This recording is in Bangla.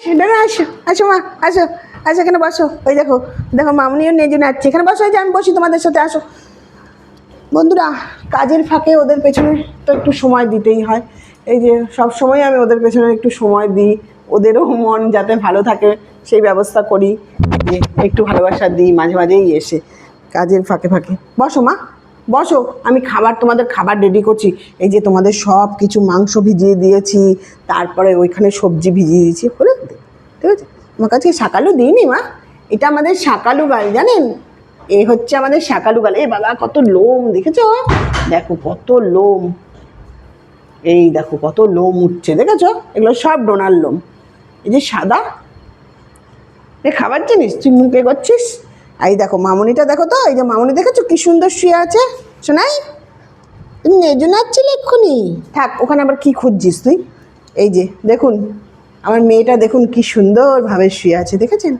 দাদা আসো আসো মা এখানে বসো। ওই দেখো দেখো মামনিও নেজে নাচছে এখানে বসো যে আমি বসি তোমাদের সাথে, আসো। বন্ধুরা, কাজের ফাঁকে ওদের পেছনে তো একটু সময় দিতেই হয়। এই যে সব সময় আমি ওদের পেছনে একটু সময় দিই, ওদেরও মন যাতে ভালো থাকে, সেই ব্যবস্থা করি, যে একটু ভালোবাসা দিই, মাঝে মাঝেই এসে কাজের ফাঁকে ফাঁকে। বসো মা, বসো, আমি খাবার, তোমাদের খাবার রেডি করছি। এই যে তোমাদের সব কিছু মাংস ভিজিয়ে দিয়েছি, তারপরে ওইখানে সবজি ভিজিয়ে দিয়েছি আছে আমার কাছে শাকালু দিইনি, মা? এটা আমাদের শাকালু গাল জানেন? এ হচ্ছে আমাদের শাকালু গাল এ বাবা, কত লোম, দেখেছ? দেখো, কত লোম। এই দেখো, কত লোম উঠছে, দেখেছ? এগুলো সব ডোনার লোম। এই যে সাদা, এ খাবার জিনিস, তুই মুখে করছিস এই দেখো, মামনিটা দেখো তো, এই যে মামনি, দেখেছ? কি সুন্দর শুয়ে আছে, শোনাই? তুমি নেজু নাচছিলে এক্ষুনি? থাক, ওখানে আবার কি খুঁজছিস তুই? এই যে, দেখুন। আমার মেয়েটা দেখুন কি সুন্দরভাবে শুয়ে আছে দেখেছেন?